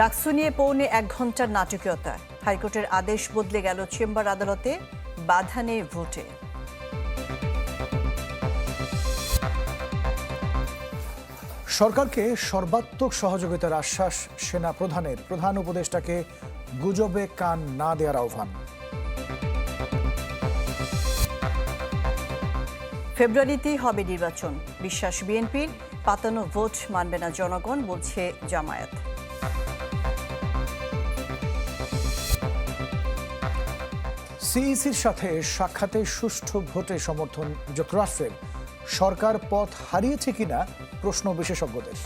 ডাকসু নিয়ে পৌনে এক ঘণ্টার নাটকীয়তা। হাইকোর্টের আদেশ বদলে গেল চেম্বার আদালতে বাধা নেই ভোটে। সরকারকে সর্বাত্মক সহযোগিতার আশ্বাস সেনা প্রধানের প্রধান উপদেষ্টাকে গুজবে কান না দেওয়ার আহ্বান। ফেব্রুয়ারিতেই হবে নির্বাচন। বিশ্বাস বিএনপির পাতানো ভোট মানবে না জনগণ বলছে জামায়াত। সিইসির সাথে সাক্ষাতে সুষ্ঠু ভোটে সমর্থন যুক্তরাষ্ট্রের। সরকার পথ হারিয়েছে কিনা প্রশ্ন বিশেষজ্ঞদের।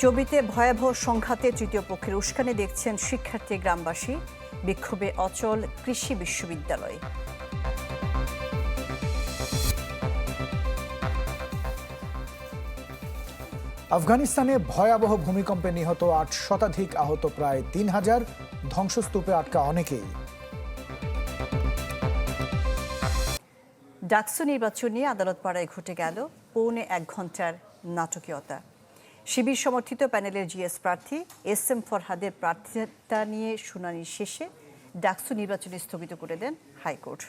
চবিতে ভয়াবহ সংঘাতে তৃতীয় পক্ষের উস্কানি দেখছেন শিক্ষার্থী গ্রামবাসী। বিক্ষোভে অচল কৃষি বিশ্ববিদ্যালয়। আফগানিস্তানে ভয়াবহ ভূমিকম্পে নিহত আট শতাধিক আহত প্রায় তিন হাজার। ধ্বংসস্তূপে আটকা অনেকেই। ডাকসু নির্বাচন নিয়ে আদালত পাড়ায় ঘটে গেল পৌনে এক ঘণ্টার নাটকীয়তা। শিবির সমর্থিত প্যানেলের জিএস প্রার্থী এস এম ফরহাদের প্রার্থিতা নিয়ে শুনানি শেষে ডাকসু নির্বাচন স্থগিত করে দেন হাইকোর্ট।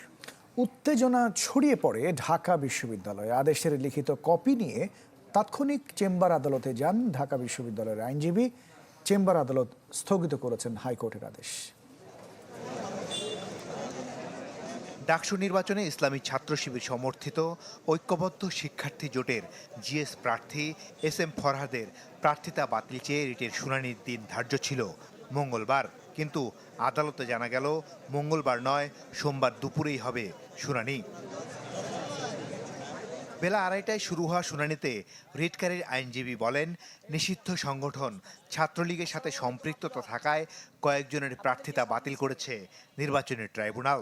উত্তেজনা ছড়িয়ে পড়ে ঢাকা বিশ্ববিদ্যালয়ে। আদেশের লিখিত কপি নিয়ে তাৎক্ষণিক চেম্বার আদালতে যান ঢাকা বিশ্ববিদ্যালয়ের আইনজীবী। চেম্বার আদালত স্থগিত করেছেন হাইকোর্টের আদেশ। ডাকসু নির্বাচনে ইসলামী ছাত্র শিবির সমর্থিত ঐক্যবদ্ধ শিক্ষার্থী জোটের জিএস প্রার্থী এস এম ফরহাদের প্রার্থিতা বাতিল চেয়ে রিটের শুনানির দিন ধার্য ছিল। মঙ্গলবার, কিন্তু আদালতে জানা গেল, মঙ্গলবার নয়, সোমবার দুপুরেই হবে শুনানি। বেলা আড়াইটায় শুরু হওয়া শুনানিতে রিটকারীর আইনজীবী বলেন, নিষিদ্ধ সংগঠন ছাত্রলীগের সাথে সম্পৃক্ততা থাকায় কয়েকজনের প্রার্থিতা বাতিল করেছে নির্বাচনী ট্রাইব্যুনাল।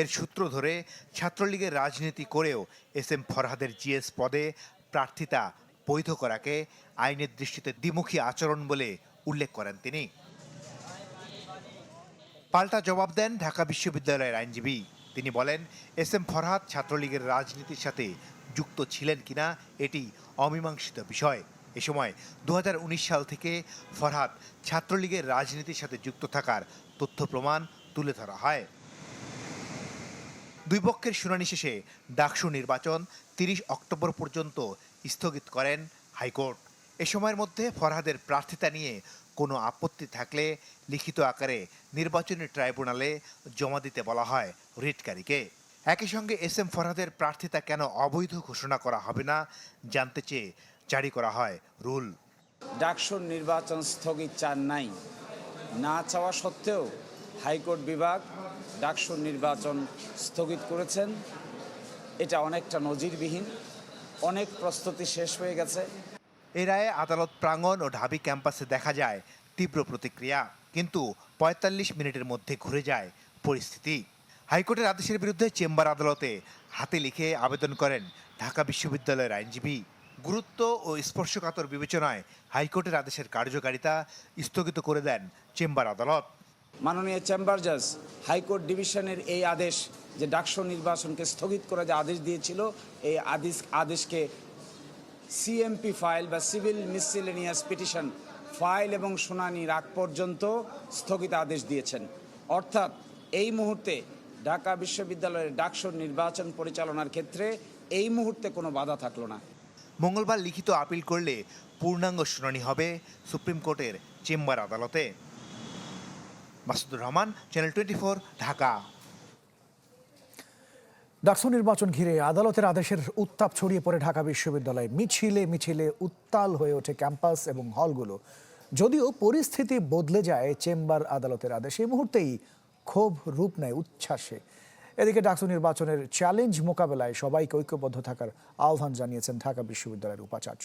এর সূত্র ধরে, ছাত্রলীগের রাজনীতি করেও এস এম ফরহাদের জিএস পদে প্রার্থিতা বৈধ করাকে আইনের দৃষ্টিতে দ্বিমুখী আচরণ বলে উল্লেখ করেন তিনি। পাল্টা জবাব দেন ঢাকা বিশ্ববিদ্যালয়ের আইনজীবী। তিনি বলেন, এস এম ফরহাদ ছাত্রলীগের রাজনীতির সাথে যুক্ত ছিলেন কিনা এটি অমীমাংসিত বিষয়। এ সময় দু হাজার উনিশ সাল থেকে ফরহাদ ছাত্রলীগের রাজনীতির সাথে যুক্ত থাকার তথ্য প্রমাণ তুলে ধরা হয়। দুই পক্ষের শুনানি শেষে ডাকসু নির্বাচন তিরিশ অক্টোবর পর্যন্ত স্থগিত করেন হাইকোর্ট। এ সময়ের মধ্যে ফরহাদের প্রার্থিতা নিয়ে কোনো আপত্তি থাকলে লিখিত আকারে নির্বাচনী ট্রাইব্যুনালে জমা দিতে বলা হয় রিটকারীকে। একই সঙ্গে এস এম ফরহাদের প্রার্থিতা কেন অবৈধ ঘোষণা করা হবে না জানতে চেয়ে জারি করা হয় রুল। ডাকসুর নির্বাচন স্থগিত চান নাই। না চাওয়া সত্ত্বেও হাইকোর্ট বিভাগ ডাকসুর নির্বাচন স্থগিত করেছেন। এটা অনেকটা নজিরবিহীন অনেক প্রস্তুতি শেষ হয়ে গেছে। এ রায়ে আদালত প্রাঙ্গণ ও ঢাবি ক্যাম্পাসে দেখা যায় তীব্র প্রতিক্রিয়া কিন্তু পঁয়তাল্লিশ মিনিটের মধ্যে ঘুরে যায় পরিস্থিতি। হাইকোর্টের আদেশের বিরুদ্ধে চেম্বার আদালতে হাতে লিখে আবেদন করেন ঢাকা বিশ্ববিদ্যালয়ের আইনজীবী। গুরুত্ব ও স্পর্শকাতর বিবেচনায় হাইকোর্টের আদেশের কার্যকারিতা স্থগিত করে দেন চেম্বার আদালত। মাননীয় চেম্বার জাজ, হাইকোর্ট ডিভিশনের এই আদেশ যে ডাকসু নির্বাচনকে স্থগিত করে যে আদেশ দিয়েছিল, এই আদেশ, আদেশকে সিএমপি ফাইল বা সিভিল মিসিলেনিয়াস পিটিশন ফাইল এবং শুনানির আগ পর্যন্ত স্থগিত আদেশ দিয়েছেন। অর্থাৎ এই মুহূর্তে ঢাকা বিশ্ববিদ্যালয়ের ডাকসুর নির্বাচন পরিচালনার ক্ষেত্রে এই মুহূর্তে কোনো বাধা থাকল না। মঙ্গলবার লিখিত আপিল করলে পূর্ণাঙ্গ শুনানি হবে সুপ্রিম কোর্টের চেম্বার আদালতে। Masudur Rahman channel twenty Dhaka. DUCSU নির্বাচন ঘিরে আদালতের আদেশের উত্তাপ ছড়িয়ে পড়ে ঢাকা বিশ্ববিদ্যালয়ে। মিছিলে মিছিলে উত্তাল হয়ে ওঠে ক্যাম্পাস এবং হলগুলো। যদিও পরিস্থিতি বদলে যায় চেম্বার আদালতের আদেশ এই মুহূর্তেই ক্ষোভ রূপ নেয় উচ্ছ্বাসে। এদিকে ডাকসু নির্বাচনের চ্যালেঞ্জ মোকাবেলায় সবাইকে ঐক্যবদ্ধ থাকার আহ্বান জানিয়েছেন ঢাকা বিশ্ববিদ্যালয়ের উপাচার্য।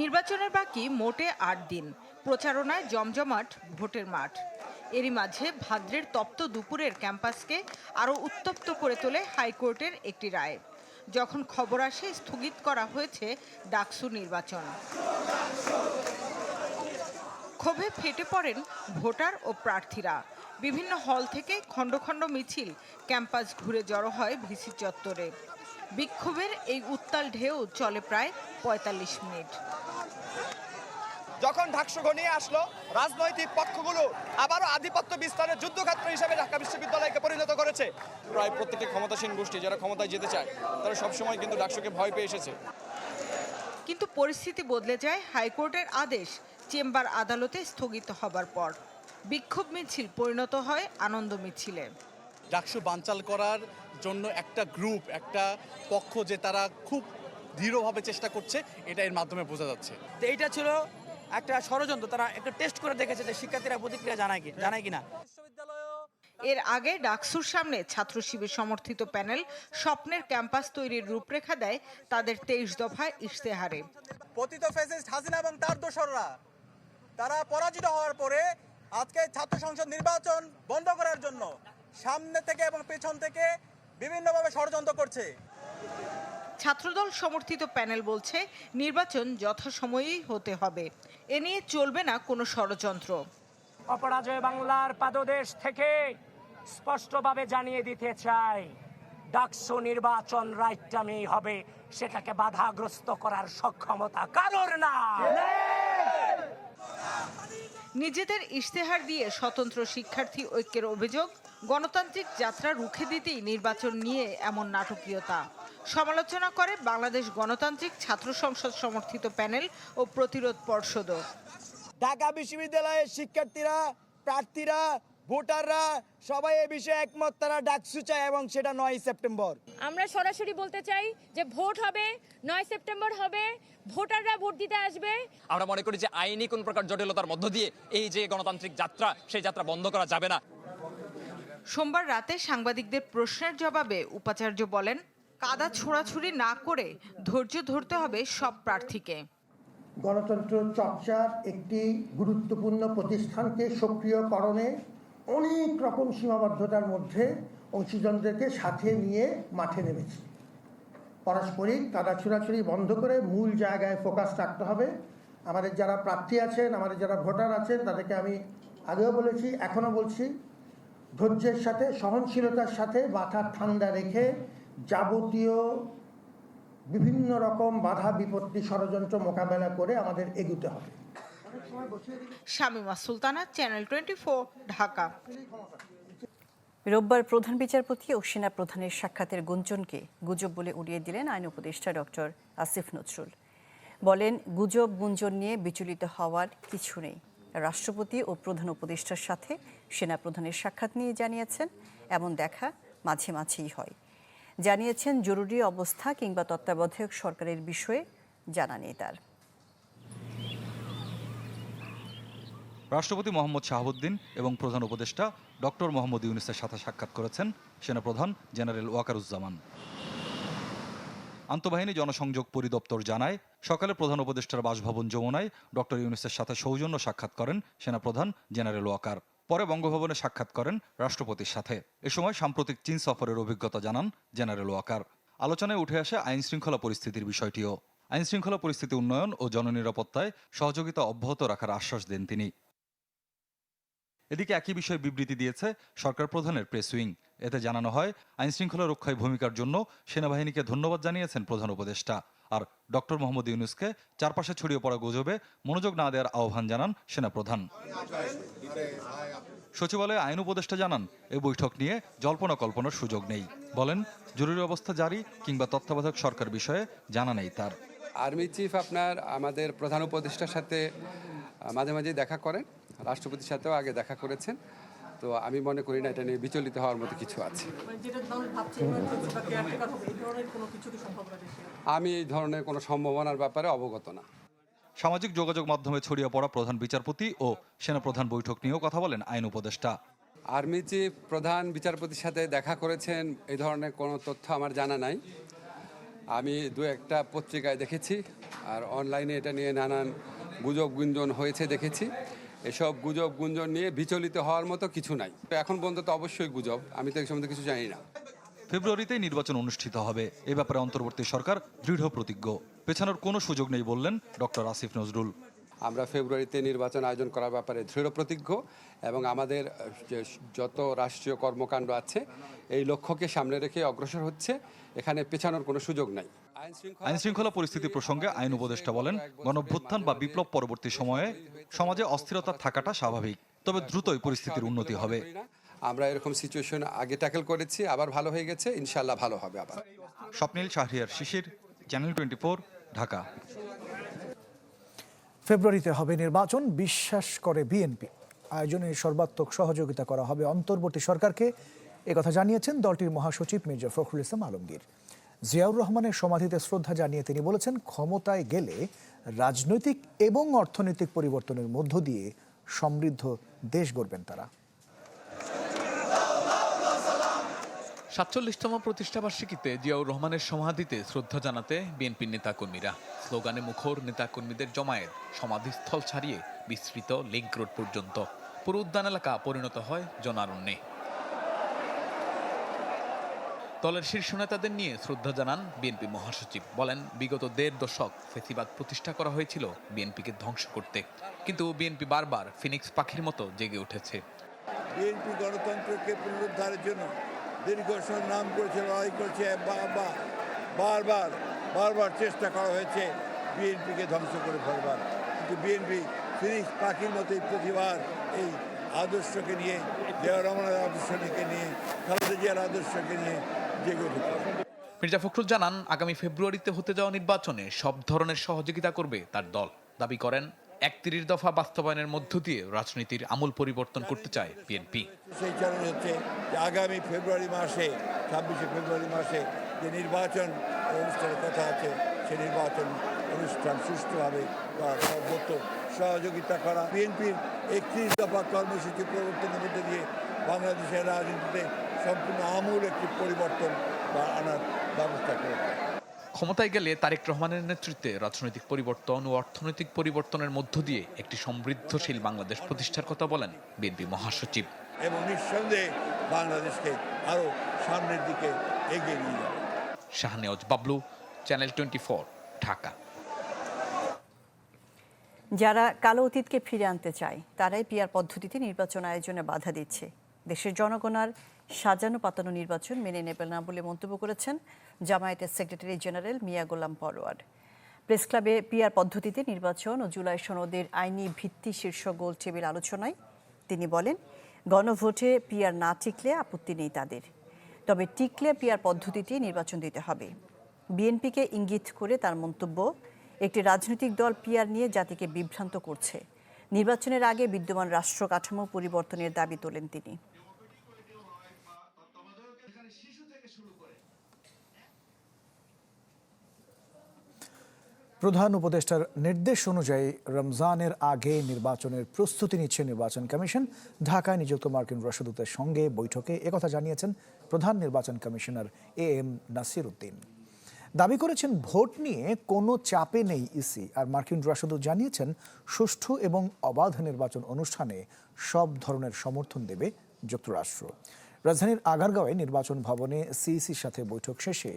নির্বাচনের বাকি মোটে আট দিন প্রচারণায় জমজমাট ভোটের মাঠ। এরই মাঝে ভাদ্রের তপ্ত দুপুরের ক্যাম্পাসকে আরও উত্তপ্ত করে তোলে হাইকোর্টের একটি রায়। যখন খবর আসে, স্থগিত করা হয়েছে ডাকসু নির্বাচন। ক্ষোভে ফেটে পড়েন ভোটার ও প্রার্থীরা। বিভিন্ন হল থেকে খণ্ড খণ্ড মিছিল, ক্যাম্পাস ঘুরে জড়ো হয় ভিসি চত্বরে। বিক্ষোভের এই উত্তাল ঢেউ চলে প্রায় পঁয়তাল্লিশ মিনিট। যখন ঢাকশো ঘনিয়ে আসলো রাজনৈতিক পক্ষগুলো আবারও আধিপত্য বিস্তারের যুদ্ধক্ষেত্র হিসেবে ঢাকা বিশ্ববিদ্যালয়কে পরিণত করেছে। প্রায় প্রত্যেকটি ক্ষমতাসীন গোষ্ঠী যারা ক্ষমতায় যেতে চায় তারা সবসময় কিন্তু ডাকসুকে ভয় পেয়ে এসেছে। কিন্তু পরিস্থিতি বদলে যায় হাইকোর্টের আদেশ চেম্বার আদালতে স্থগিত হবার পর। বিক্ষোভ মিছিল পরিণত হয় আনন্দ মিছিলে। ডাকসু বানচাল করার জন্য একটা গ্রুপ একটা পক্ষ যে তারা খুব দৃঢ়ভাবে চেষ্টা করছে এটা এর মাধ্যমে বোঝা যাচ্ছে। তো এইটা ছিল একটা ষড়যন্ত্র তারা একটা টেস্ট করে দেখেছে যে শিক্ষার্থীরা প্রতিক্রিয়া জানায় কি জানায় কিনা। এর আগে ডাকসুর সামনে ছাত্র শিবির সমর্থিত প্যানেল স্বপ্নের ক্যাম্পাস তৈরির রূপরেখা দেয় তাদের তেইশ দফায় ইশতেহারে। পতিত ফেসিস্ট হাসিনা এবং তার দোসররা তারা পরাজিত হওয়ার পরে আজকে ছাত্র সংসদ নির্বাচন বন্ধ করার জন্য সামনে থেকে এবং পেছন থেকে বিভিন্নভাবে ষড়যন্ত্র করছে। ছাত্রদল সমর্থিত প্যানেল বলছে নির্বাচন যথাসময়েই হতে হবে। এ নিয়ে চলবে না কোনো ষড়যন্ত্র। অপরাজয় বাংলার পাদদেশ থেকে স্পষ্টভাবে জানিয়ে দিতে চাই ডাকসু নির্বাচন রাইটামেই হবে সেটাকে বাধাগ্রস্ত করার সক্ষমতা কারোর না নিজেদের ইশতেহার দিয়ে স্বতন্ত্র শিক্ষার্থী ঐক্যের অভিযোগ গণতান্ত্রিক যাত্রা রুখে দিতেই নির্বাচন নিয়ে এমন নাটকীয়তা। সমালোচনা করে বাংলাদেশ গণতান্ত্রিক ছাত্র সংসদ সমর্থিত প্যানেল ও প্রতিরোধ পর্ষদও। ঢাকা বিশ্ববিদ্যালয়ের শিক্ষার্থীরা প্রার্থীরা ভোটাররা সবাই এ বিষয়ে একমত তারা ডাকসু চায় এবং সেটা নয় সেপ্টেম্বর। আমরা সরাসরি বলতে চাই যে ভোট হবে নয় সেপ্টেম্বর হবে ভোটাররা ভোট দিতে আসবে। আমরা মনে করি যে আইনি কোন প্রকার জটিলতার মধ্য দিয়ে এই যে গণতান্ত্রিক যাত্রা সেই যাত্রা বন্ধ করা যাবে না। সোমবার রাতে সাংবাদিকদের প্রশ্নের জবাবে উপাচার্য বলেন কাদা ছোড়াছুড়ি না করে ধৈর্য ধরতে হবে সব প্রার্থীকে। গণতন্ত্র চর্চার একটি গুরুত্বপূর্ণ প্রতিষ্ঠানকে সক্রিয়করণে অনেক রকম সীমাবদ্ধতার মধ্যে অংশীজনদেরকে সাথে নিয়ে মাঠে নেমেছি। পারস্পরিক কাদা ছোড়াছুড়ি বন্ধ করে মূল জায়গায় ফোকাস রাখতে হবে। আমাদের যারা প্রার্থী আছেন, আমাদের যারা ভোটার আছেন, তাদেরকে আমি আগেও বলেছি, এখনও বলছি, ধৈর্যের সাথে, সহনশীলতার সাথে মাথা ঠান্ডা রেখে যাবতীয় বিভিন্ন রকম বাধা বিপত্তি ষড়যন্ত্র মোকাবেলা করে আমাদের এগুতে হবে। Shamima Sultana channel twenty Dhaka. রোববার প্রধান বিচারপতি ও সেনা প্রধানের সাক্ষাতের গুঞ্জনকে গুজব বলে উড়িয়ে দিলেন আইন উপদেষ্টা ডক্টর আসিফ নজরুল। বলেন গুজব গুঞ্জন নিয়ে বিচলিত হওয়ার কিছু নেই। রাষ্ট্রপতি ও প্রধান উপদেষ্টার সাথে সেনা প্রধানের সাক্ষাৎ নিয়ে জানিয়েছেন। এমন দেখা মাঝে মাঝেই হয়। জানিয়েছেন জরুরি অবস্থা কিংবা তত্ত্বাবধায়ক সরকারের বিষয়ে জানা নেই তার রাষ্ট্রপতি মোহাম্মদ শাহাবুদ্দিন এবং প্রধান উপদেষ্টা ডক্টর মোহাম্মদ ইউনুসের সাথে সাক্ষাৎ করেছেন সেনাপ্রধান জেনারেল ওয়াকারুজ্জামান। আন্তঃবাহিনী জনসংযোগ পরিদপ্তর জানায়, সকালে প্রধান উপদেষ্টার বাসভবন যমুনায় ডক্টর ইউনুসের সাথে সৌজন্য সাক্ষাৎ করেন সেনাপ্রধান জেনারেল ওয়াকার। পরে বঙ্গভবনে সাক্ষাৎ করেন রাষ্ট্রপতির সাথে। এ সময় সাম্প্রতিক চীন সফরের অভিজ্ঞতা জানান জেনারেল ওয়াকার। আলোচনায় উঠে আসে আইন শৃঙ্খলা পরিস্থিতির বিষয়টিও। আইন শৃঙ্খলা পরিস্থিতি উন্নয়ন ও জননিরাপত্তায় সহযোগিতা অব্যাহত রাখার আশ্বাস দেন তিনি। এদিকে একই বিষয়ে বিবৃতি দিয়েছে সরকার প্রধানের প্রেস উইং। এতে জানানো হয় আইন শৃঙ্খলা রক্ষায় ভূমিকার জন্য সেনাবাহিনীকে ধন্যবাদ জানিয়েছেন প্রধান উপদেষ্টা। আর ডক্টর মোহাম্মদ ইউনুসকে চারপাশে ছড়িয়ে পড়া গুজবে মনোযোগ না দেওয়ার আহ্বান জানান সেনাপ্রধান। সচিবালয়ে আইন উপদেষ্টা জানান এই বৈঠক নিয়ে জল্পনা কল্পনার সুযোগ নেই। বলেন, জরুরি অবস্থা জারি কিংবা তত্ত্বাবধায়ক সরকার বিষয়ে জানা নেই তার। আর্মি চিফ আপনার, আমাদের প্রধান উপদেষ্টার সাথে মাঝে মাঝে দেখা করেন। রাষ্ট্রপতির সাথেও আগে দেখা করেছেন। তো আমি মনে করি না এটা নিয়ে বিচলিত হওয়ার মতো কিছু আছে। আমি এই ধরনের কোনো সম্ভাবনার ব্যাপারে অবগত না। সামাজিক যোগাযোগ মাধ্যমে ছড়িয়ে পড়া প্রধান বিচারপতি ও সেনাপ্রধান বৈঠক নিয়েও কথা বলেন আইন উপদেষ্টা। আর্মি চিফ প্রধান বিচারপতির সাথে দেখা করেছেন এই ধরনের কোনো তথ্য আমার জানা নাই। আমি দু একটা পত্রিকায় দেখেছি আর অনলাইনে এটা নিয়ে নানান গুজব গুঞ্জন হয়েছে দেখেছি। এসব গুজব গুঞ্জন নিয়ে বিচলিত হওয়ার মতো কিছু নাই। এখন পর্যন্ত তো অবশ্যই গুজব, আমি তো এই সম্বন্ধে কিছু জানি না। ফেব্রুয়ারিতেই নির্বাচন অনুষ্ঠিত হবে। এ ব্যাপারে অন্তর্বর্তী সরকার দৃঢ় প্রতিজ্ঞ। পেছানোর কোনো সুযোগ নেই বললেন ডক্টর আসিফ নজরুল। আমরা ফেব্রুয়ারিতে নির্বাচন আয়োজন করার ব্যাপারে দৃঢ় প্রতিজ্ঞ এবং আমাদের যে যত রাষ্ট্রীয় কর্মকাণ্ড আছে এই লক্ষ্যকে সামনে রেখে অগ্রসর হচ্ছে। এখানে পেছানোর কোনো সুযোগ নাই। আইন শৃঙ্খলা পরিস্থিতি প্রসঙ্গে আইন উপদেষ্টা বলেন গণভ্যুত্থান বা বিপ্লব পরবর্তী সময়ে সমাজে অস্থিরতা থাকাটা স্বাভাবিক। তবে দ্রুতই পরিস্থিতির উন্নতি হবে। আমরা এরকম সিচুয়েশন আগে ট্যাকেল করেছি আবার ভালো হয়ে গেছে ইনশাল্লাহ ভালো হবে আবার। Swapnil Shahriar Shishir channel twenty Dhaka. ফেব্রুয়ারিতে হবে নির্বাচন, বিশ্বাস করে বিএনপি। আয়োজনে সর্বাত্মক সহযোগিতা করা হবে অন্তর্বর্তী সরকারকে। একথা জানিয়েছেন দলটির মহাসচিব মির্জা ফখরুল ইসলাম আলমগীর। জিয়াউর রহমানের সমাধিতে শ্রদ্ধা জানিয়ে তিনি বলেছেন, ক্ষমতায় গেলে রাজনৈতিক এবং অর্থনৈতিক পরিবর্তনের মধ্য দিয়ে সমৃদ্ধ দেশ গড়বেন তারা। সাতচল্লিশতম প্রতিষ্ঠাবার্ষিকীতে জিয়াউর রহমানের সমাধিতে শ্রদ্ধা জানাতে বিএনপির নেতাকর্মীরা। স্লোগানে মুখর নেতাকর্মীদের জমায়েত, সমাধিস্থল ছাড়িয়ে বিস্তৃত লিংক রোড পর্যন্ত। পুরো উদ্যান এলাকা পরিণত হয় জনারণ্যে। দলের শীর্ষ নেতাদের নিয়ে শ্রদ্ধা জানান বিএনপি মহাসচিব। বলেন, বিগত দেড় দশক ফেসিবাদ প্রতিষ্ঠা করা হয়েছিল বিএনপিকে ধ্বংস করতে। কিন্তু বিএনপি বারবার ফিনিক্স পাখির মতো জেগে উঠেছে। বিএনপি গণতন্ত্রকে পুনরুদ্ধারের জন্য দীর্ঘ সংগ্রাম করেছে, লড়াই করেছে বারবার বারবার চেষ্টা করা হয়েছে বিএনপিকে ধ্বংস করে ফেলবার। কিন্তু বিএনপি ফিনিক্স পাখির মতোই প্রতিবার এই আদর্শকে নিয়ে, জিয়া রহমানের আদর্শকে নিয়ে, খালেদা জিয়ার আদর্শকে নিয়ে জেগে উঠেছে। মির্জা ফখরুল জানান, আগামী ফেব্রুয়ারিতে হতে যাওয়া নির্বাচনে সব ধরনের সহযোগিতা করবে তার দল। দাবি করেন একত্রিশ দফা বাস্তবায়নের মধ্য দিয়ে রাজনীতির আমূল পরিবর্তন করতে চায় বিএনপি। সেই চ্যালেঞ্জ হচ্ছে আগামী ফেব্রুয়ারি মাসে, ছাব্বিশে ফেব্রুয়ারি মাসে যে নির্বাচন অনুষ্ঠানের কথা আছে সেই নির্বাচন অনুষ্ঠান সুষ্ঠুভাবে করা সর্বোচ্চ সহযোগিতা করা। বিএনপির একত্রিশ দফা কর্মসূচি প্রবর্তনের মধ্যে দিয়ে বাংলাদেশের রাজনীতিতে সম্পূর্ণ আমূল একটি পরিবর্তন বা আনার ব্যবস্থা করেছে। ক্ষমতায় গেলে তারেক রহমানের নেতৃত্বে রাজনৈতিক পরিবর্তন ও অর্থনৈতিক পরিবর্তনের মধ্য দিয়ে একটি সমৃদ্ধশীল বাংলাদেশ প্রতিষ্ঠার কথা বলেন বিএনপি মহাসচিব। এবং নিঃসন্দেহে বাংলাদেশকে আরও সামনের দিকে এগিয়ে নিয়ে যাবে। Shahnewaz Bablu channel twenty Dhaka. যারা কালো অতীতকে ফিরে আনতে চায় তারাই পিয়ার পদ্ধতিতে নির্বাচন আয়োজনে বাধা দিচ্ছে। দেশের জনগণ আর সাজানো পাতানো নির্বাচন মেনে নেবে না বলে মন্তব্য করেছেন জামায়াতের secretary general Mia Golam Parwar. Press ক্লাবে পিয়ার পদ্ধতিতে নির্বাচন ও জুলাই সনদের আইনি ভিত্তি শীর্ষ গোল টেবিল আলোচনায় তিনি বলেন, গণভোটে পিয়ার না টিকলে আপত্তি নেই তাদের। তবে টিকলে পিয়ার পদ্ধতিতে নির্বাচন দিতে হবে। বিএনপিকে ইঙ্গিত করে তার মন্তব্য, একটি রাজনৈতিক দল পিয়ার নিয়ে জাতিকে বিভ্রান্ত করছে। নির্বাচনের আগে বিদ্যমান রাষ্ট্র কাঠামো পরিবর্তনের দাবি তোলেন তিনি। প্রধান উপদেষ্টার নির্দেশ অনুযায়ী রমজানের আগে নির্বাচনের প্রস্তুতি নিচ্ছে নির্বাচন কমিশন। ঢাকায় নিযুক্ত মার্কিন রাষ্ট্রদূতের সঙ্গে বৈঠকে একথা জানিয়েছেন প্রধান নির্বাচন commissioner A M Nasir Uddin দাবি করেছেন ভোট নিয়ে কোনো চাপে নেই ইসি, আর মার্কিন রাষ্ট্রদূত জানিয়েছেন সুষ্ঠু এবং অবাধ নির্বাচন অনুষ্ঠানে সব ধরনের সমর্থন দেবে যুক্তরাষ্ট্র। রাজধানীর আগারগাঁওয়ে নির্বাচন ভবনে সিইসির সাথে বৈঠক শেষে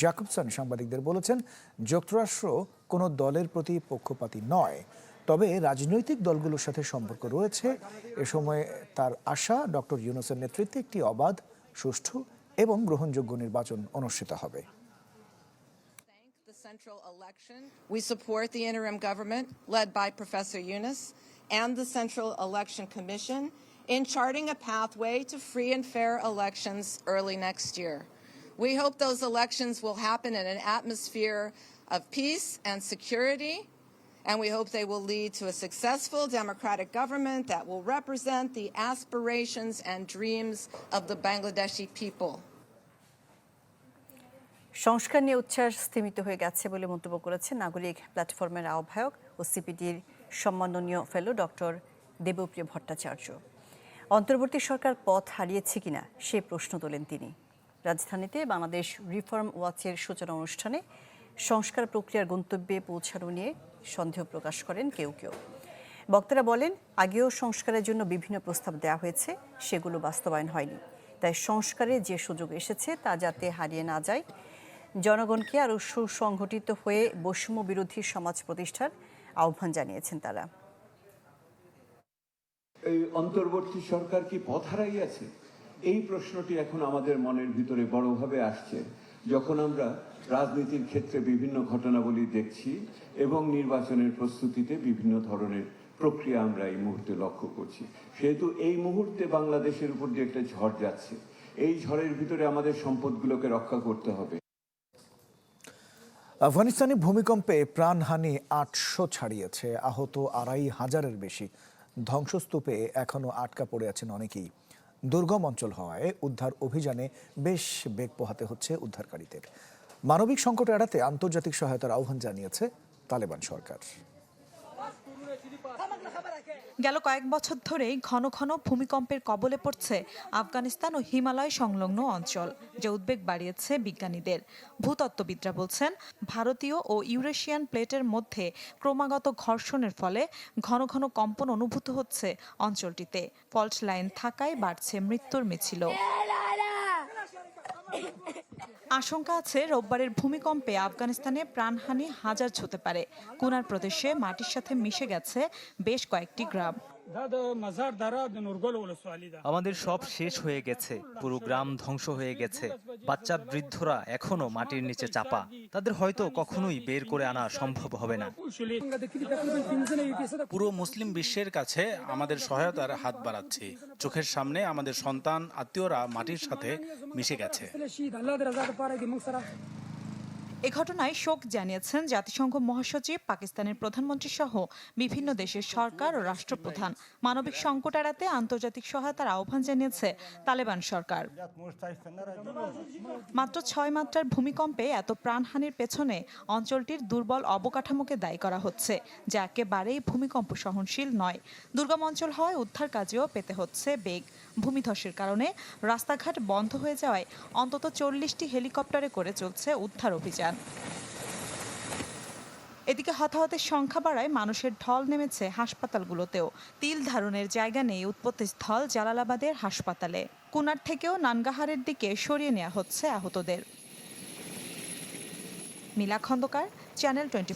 জ্যাকবসন সাংবাদিকদের বলেছেন, যুক্তরাষ্ট্র কোনো দলের প্রতি পক্ষপাতী নয়, তবে রাজনৈতিক দলগুলোর সাথে সম্পর্ক রয়েছে এ সময় তার আশা, ডক্টর ইউনুসের নেতৃত্বে একটি অবাধ, সুষ্ঠু এবং গ্রহণযোগ্য নির্বাচন অনুষ্ঠিত হবে central election. We support the interim government, led by Professor Yunus and the Central Election Commission in charting a pathway to free and fair elections early next year. We hope those elections will happen in an atmosphere of peace and security, and we hope they will lead to a successful democratic government that will represent the aspirations and dreams of the Bangladeshi people. সংস্কার নিয়ে উচ্ছ্বাস স্থিমিত হয়ে গেছে বলে মন্তব্য করেছেন নাগরিক প্ল্যাটফর্মের আহ্বায়ক ও সিপিডির সম্মাননীয় ফেলো ডক্টর দেবপ্রিয় ভট্টাচার্য অন্তর্বর্তী সরকার পথ হারিয়েছে কিনা সে প্রশ্ন তোলেন তিনি। রাজধানীতে বাংলাদেশ রিফর্ম ওয়াচের সূচনা অনুষ্ঠানে সংস্কার প্রক্রিয়ার গন্তব্যে পৌঁছানো নিয়ে সন্দেহ প্রকাশ করেন কেউ কেউ। বক্তারা বলেন, আগেও সংস্কারের জন্য বিভিন্ন প্রস্তাব দেওয়া হয়েছে, সেগুলো বাস্তবায়ন হয়নি। তাই সংস্কারে যে সুযোগ এসেছে তা যাতে হারিয়ে না যায়, জনগণকে আরও সুসংগঠিত হয়ে বৈষম্য বিরোধী সমাজ প্রতিষ্ঠার আহ্বান জানিয়েছেন তারা। অন্তর্বর্তী সরকার কি পথ হারাইয়াছে? এই প্রশ্নটি এখন আমাদের মনের ভিতরে বড়ভাবে আসছে। যখন আমরা রাজনীতির ক্ষেত্রে বিভিন্ন ঘটনাবলী দেখছি এবং নির্বাচনের প্রস্তুতিতে বিভিন্ন ধরনের প্রক্রিয়া আমরা এই মুহূর্তে লক্ষ্য করছি। সেহেতু এই মুহূর্তে বাংলাদেশের উপর যে একটা ঝড় যাচ্ছে। এই ঝড়ের ভিতরে আমাদের সম্পদগুলোকে রক্ষা করতে হবে। আফগানিস্তানে ভূমিকম্পে প্রাণহানি আটশো ছাড়িয়েছে। আহত আড়াই হাজারের বেশি। ধ্বংসস্তূপে এখনও আটকা পড়ে আছেন অনেকেই। দুর্গম অঞ্চল হওয়ায় উদ্ধার অভিযানে বেশ বেগ পোহাতে হচ্ছে উদ্ধারকারীদের। মানবিক সংকট এড়াতে আন্তর্জাতিক সহায়তার আহ্বান জানিয়েছে তালেবান সরকার। গেল কয়েক বছর ধরেই ঘন ঘন ভূমিকম্পের কবলে পড়ছে আফগানিস্তান ও হিমালয় সংলগ্ন অঞ্চল, যা উদ্বেগ বাড়িয়েছে বিজ্ঞানীদের। ভূতত্ত্ববিদরা বলছেন, ভারতীয় ও ইউরেশিয়ান প্লেটের মধ্যে ক্রমাগত ঘর্ষণের ফলে ঘন ঘন কম্পন অনুভূত হচ্ছে অঞ্চলটিতে। ফল্ট লাইন থাকায় বাড়ছে মৃত্যুর মিছিল। আশঙ্কা আছে রোববারের ভূমিকম্পে আফগানিস্তানে প্রাণহানি হাজার ছুতে পারে। কুনার প্রদেশে মাটির সাথে মিশে গেছে বেশ কয়েকটি গ্রাম। আমাদের সব শেষ হয়ে গেছে। পুরো গ্রাম ধ্বংস হয়ে গেছে। বাচ্চা বৃদ্ধরা এখনও মাটির নিচে চাপা। তাদের হয়তো কখনোই বের করে আনা সম্ভব হবে না। পুরো মুসলিম বিশ্বের কাছে আমাদের সহায়তার হাত বাড়াচ্ছি। চোখের সামনে আমাদের সন্তান, আত্মীয়রা মাটির সাথে মিশে গেছে। এ ঘটনায় শোক জানিয়েছেন জাতিসংঘ মহাসচিব, পাকিস্তানের প্রধানমন্ত্রী সহ বিভিন্ন দেশের সরকার ও রাষ্ট্রপ্রধান। মানবিক সংকট এড়াতে আন্তর্জাতিক সহায়তার আহ্বান জানিয়েছে তালেবান সরকার। মাত্র ছয় মাত্রার ভূমিকম্পে এত প্রাণহানির পেছনে অঞ্চলটির দুর্বল অবকাঠামোকে দায়ী করা হচ্ছে, যা একেবারেই ভূমিকম্প সহনশীল নয়। দুর্গম অঞ্চল হওয়ায় উদ্ধার কাজেও পেতে হচ্ছে বেগ। ভূমিধসের কারণে রাস্তাঘাট বন্ধ হয়ে যাওয়ায় অন্তত চল্লিশটি হেলিকপ্টারে করে চলছে উদ্ধার অভিযান। এদিকে হতাহতের সংখ্যা বাড়ায় মানুষের ঢল নেমেছে হাসপাতালগুলোতেও। তিল ধারণের জায়গা নেই উৎপত্তিস্থল জালালাবাদের হাসপাতালে। কুনার থেকেও নানগাহারের দিকে সরিয়ে নেওয়া হচ্ছে আহতদের। মিলা খন্দকার চ্যানেল টোয়েন্টি